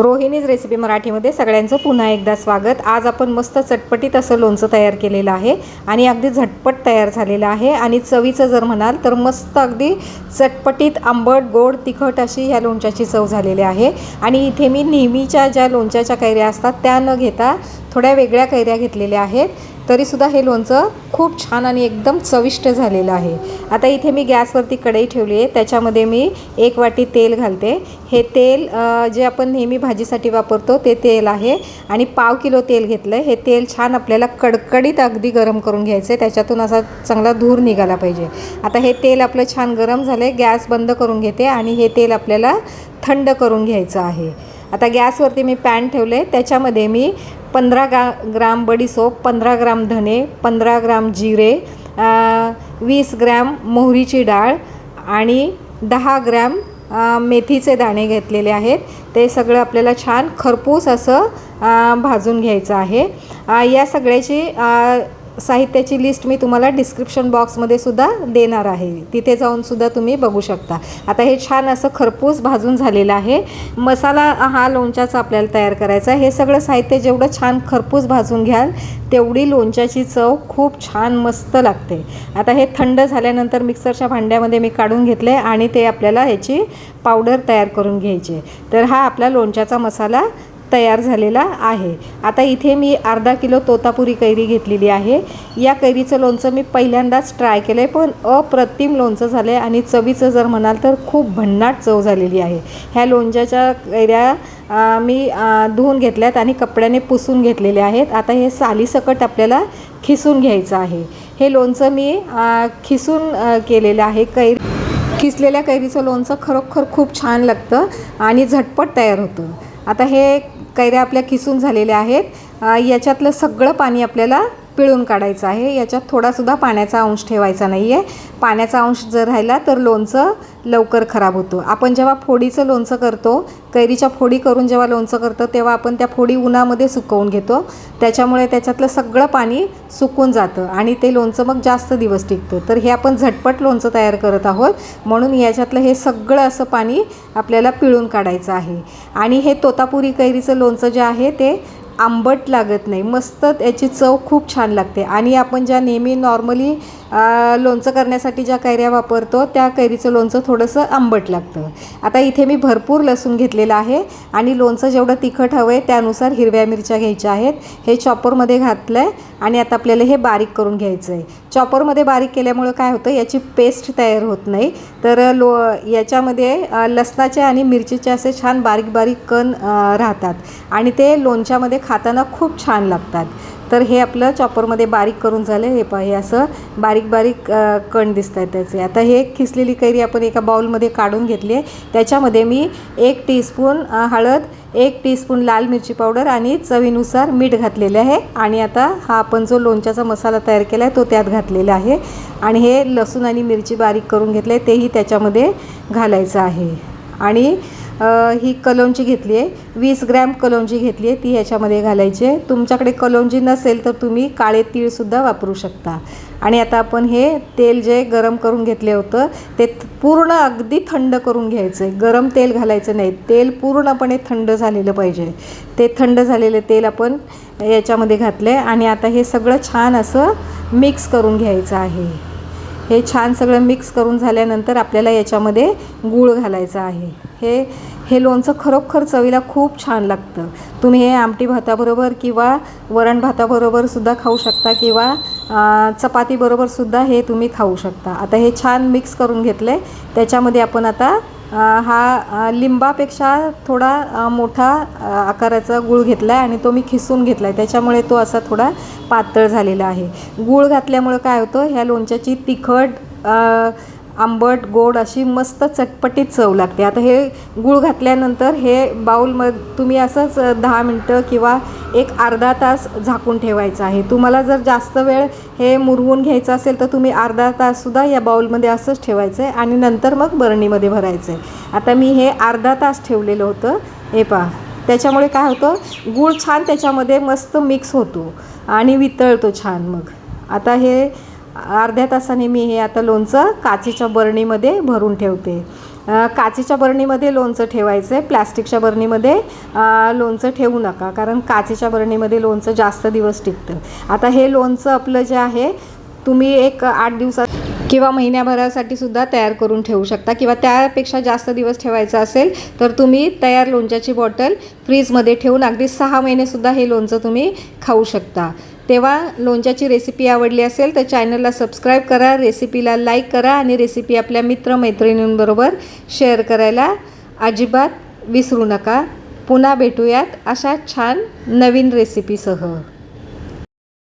Rohini's recipe मराठीमध्ये सगळ्यांचं पुन्हा एकदा स्वागत. आज आपण मस्त चटपटीत असं लोणचं तयार केलेलं आहे आणि अगदी झटपट तयार झालेलं आहे आणि चवीचं जर म्हणाल तर मस्त अगदी चटपटीत आंबट गोड तिखट अशी ह्या लोणच्याची चव झालेली आहे. आणि इथे मी नेहमीच्या ज्या लोणच्याच्या कैऱ्या असतात त्या न घेता थोड्या वेगळ्या कैऱ्या घेतलेल्या आहेत. तरीसुद्धा हे लोणचं खूप छान आणि एकदम चविष्ट झालेलं आहे. आता इथे मी गॅसवरती कढई ठेवली आहे. त्याच्यामध्ये मी एक वाटी तेल घालते. हे तेल जे आपण नेहमी भाजीसाठी वापरतो ते तेल आहे. आणि पाव किलो तेल घेतलं आहे हे तेल छान आपल्याला कडकडीत अगदी गरम करून घ्यायचं आहे त्याच्यातून असा चांगला धूर निघाला पाहिजे. आता हे तेल आपलं छान गरम झालं आहे गॅस बंद करून घेते आणि हे तेल आपल्याला थंड करून घ्यायचं आहे. आता गॅसवरती मी पॅन ठेवले त्याच्यामध्ये मी पंधरा गा ग्राम बडीसोप पंधरा ग्राम धने पंधरा ग्राम जिरे वीस ग्रॅम मोहरीची डाळ आणि दहा ग्रॅम मेथीचे दाणे घेतलेले आहेत. ते सगळं आपल्याला छान खरपूस असं भाजून घ्यायचं आहे. या सगळ्याची साहित्याची लिस्ट मी तुम्हाला डिस्क्रिप्शन बॉक्समध्ये सुद्धा देणार आहे. तिथे जाऊन सुद्धा तुम्ही बघू शकता. आता हे छान असं खरपूस भाजून झालेलं आहे. मसाला हा लोणच्याचा आपल्याला तयार करायचा आहे. हे सगळं साहित्य जेवढं छान खरपूस भाजून घ्याल तेवढी लोणच्याची चव खूप छान मस्त लागते. आता हे थंड झाल्यानंतर मिक्सरच्या भांड्यामध्ये मी काढून घेतले आणि ते आपल्याला ह्याची पावडर तयार करून घ्यायची तर हा आपला लोणच्याचा मसाला तयार झालेला आहे. आता इथे मी अर्धा किलो तोतापुरी कैरी घेतलेली आहे. या कैरीचं लोणचं मी पहिल्यांदाच ट्राय केलं आहे पण अप्रतिम लोणचं झालं आहे आणि चवीचं जर म्हणाल तर खूप भन्नाट चव झालेली आहे. ह्या लोणच्याच्या कैऱ्या मी धुवून घेतल्यात आणि कपड्याने पुसून घेतलेले आहेत. आता हे सालीसकट आपल्याला खिसून घ्यायचं आहे. हे लोणचं मी खिसून केलेलं आहे. कैरी किसलेल्या कैरीचं लोणचं खरोखर खूप छान लागतं आणि झटपट तयार होतं. आता हे कैऱ्या आपल्या किसून झालेल्या आहेत. याच्यातलं सगळं पाणी आपल्याला पिळून काढायचं आहे. याच्यात थोडासुद्धा पाण्याचा अंश ठेवायचा नाही आहे पाण्याचा अंश जर राहिला तर लोणचं लवकर खराब होतं. आपण जेव्हा फोडीचं लोणचं करतो कैरीच्या फोडी करून जेव्हा लोणचं करतो तेव्हा आपण त्या फोडी उन्हामध्ये सुकवून घेतो. त्याच्यामुळे त्याच्यातलं सगळं पाणी सुकून जातं आणि ते लोणचं मग जास्त दिवस टिकतं. तर हे आपण झटपट लोणचं तयार करत आहोत. म्हणून याच्यातलं हे सगळं असं पाणी आपल्याला पिळून काढायचं आहे. आणि हे तोतापुरी कैरीचं लोणचं जे आहे ते आंबट लागत नाही. मस्त याची चव खूप छान लागते. आणि आपण ज्या नेहमी नॉर्मली लोणचं करण्यासाठी ज्या कैऱ्या वापरतो त्या कैरीचं लोणचं थोडंसं आंबट लागतं. आता इथे मी भरपूर लसूण घेतलेलं आहे आणि लोणचं जेवढं तिखट हवं आहे त्यानुसार हिरव्या मिरच्या घ्यायच्या आहेत. हे चॉपरमध्ये घातलं आहे आणि आता आपल्याला हे बारीक करून घ्यायचं आहे चॉपरमध्ये बारीक केल्यामुळं काय होतं याची पेस्ट तयार होत नाही. तर लो याच्यामध्ये लसणाचे आणि मिरचीचे असे छान बारीक बारीक कण राहतात. आणि ते लोणच्यामध्ये खाताना खूप छान लागतात. तर हे आपलं चॉपरमध्ये बारीक करून झालं हे पहा हे असं बारीक बारीक कण दिसत आहेत त्याचे. आता हे खिसलेली कैरी आपण एका बाउलमध्ये काढून घेतली आहे. त्याच्यामध्ये मी एक टीस्पून हळद एक टीस्पून लाल मिरची पावडर आणि चवीनुसार मीठ घातलेले आहे. आणि आता हा आपण जो लोणच्याचा मसाला तयार केला आहे तो त्यात घातलेला आहे. आणि हे लसूण आणि मिरची बारीक करून घेतले तेही त्याच्यामध्ये घालायचं आहे. आणि ही कलोंजी घेतली आहे. वीस ग्रॅम कलोंजी घेतली आहे. ती ह्याच्यामध्ये घालायची आहे. तुमच्याकडे कलोंजी नसेल तर तुम्ही काळे तीळसुद्धा वापरू शकता. आणि आता आपण हे तेल जे गरम करून घेतले होतं ते पूर्ण अगदी थंड करून घ्यायचं आहे गरम तेल घालायचं नाही. तेल पूर्णपणे थंड झालेलं पाहिजे. ते थंड झालेलं तेल आपण याच्यामध्ये घातलं आहे आणि आता हे सगळं छान असं मिक्स करून घ्यायचं आहे. हे छान सगळं मिक्स करून झाल्यानंतर आपल्याला याच्यामध्ये गूळ घालायचा आहे. हे हे लोणचं खरोखर चवीला खूप छान लागतं. तुम्ही हे आमटी भाताबरोबर किंवा वरण भाताबरोबर सुद्धा खाऊ शकता किंवा चपातीबरोबर सुद्धा हे तुम्ही खाऊ शकता. आता हे छान मिक्स करून घेतलं आहे त्याच्यामध्ये आपण आता हा लिंबापेक्षा थोडा मोठा आकाराचा गूळ घेतला आहे आणि तो मी खिसून घेतला आहे त्याच्यामुळे तो असा थोडा पातळ झालेला आहे. गूळ घातल्यामुळं काय होतं ह्या लोणच्याची तिखट आंबट गोड अशी मस्त चटपटीत चव लागते. आता हे गूळ घातल्यानंतर हे बाऊलम तुम्ही असंच दहा मिनटं किंवा एक अर्धा तास झाकून ठेवायचं आहे. तुम्हाला जर जास्त वेळ हे मुरवून घ्यायचं असेल तर तुम्ही अर्धा ताससुद्धा या बाऊलमध्ये असंच ठेवायचं आहे आणि नंतर मग बरणीमध्ये भरायचं आहे आता मी हे अर्धा तास ठेवलेलं होतं. हे पहा. त्याच्यामुळे काय होतं? गूळ छान त्याच्यामध्ये मस्त मिक्स होतो आणि वितळतो छान मग. आता हे अर्ध्या तासाने मी हे आता लोणचं काचेच्या बरणीमध्ये भरून ठेवते. काचेच्या बरणीमध्ये लोणचं ठेवायचं आहे प्लॅस्टिकच्या बरणीमध्ये लोणचं ठेवू नका कारण काचेच्या बरणीमध्ये लोणचं जास्त दिवस टिकतं. आता हे लोणचं आपलं जे आहे तुम्ही एक आठ दिवसात किंवा महिन्याभरासाठी सुद्धा तयार करून ठेवू शकता किंवा त्यापेक्षा जास्त दिवस ठेवायचं असेल तर तुम्ही तयार लोणच्याची बॉटल फ्रीजमध्ये ठेवून अगदी सहा महिनेसुद्धा हे लोणचं तुम्ही खाऊ शकता. तेव्हा लोणच्याची रेसिपी आवडली असेल तर चॅनलला सबस्क्राईब करा रेसिपीला लाईक करा आणि रेसिपी आपल्या मित्रमैत्रिणींबरोबर शेअर करायला अजिबात विसरू नका. पुन्हा भेटूयात अशा छान नवीन रेसिपीसह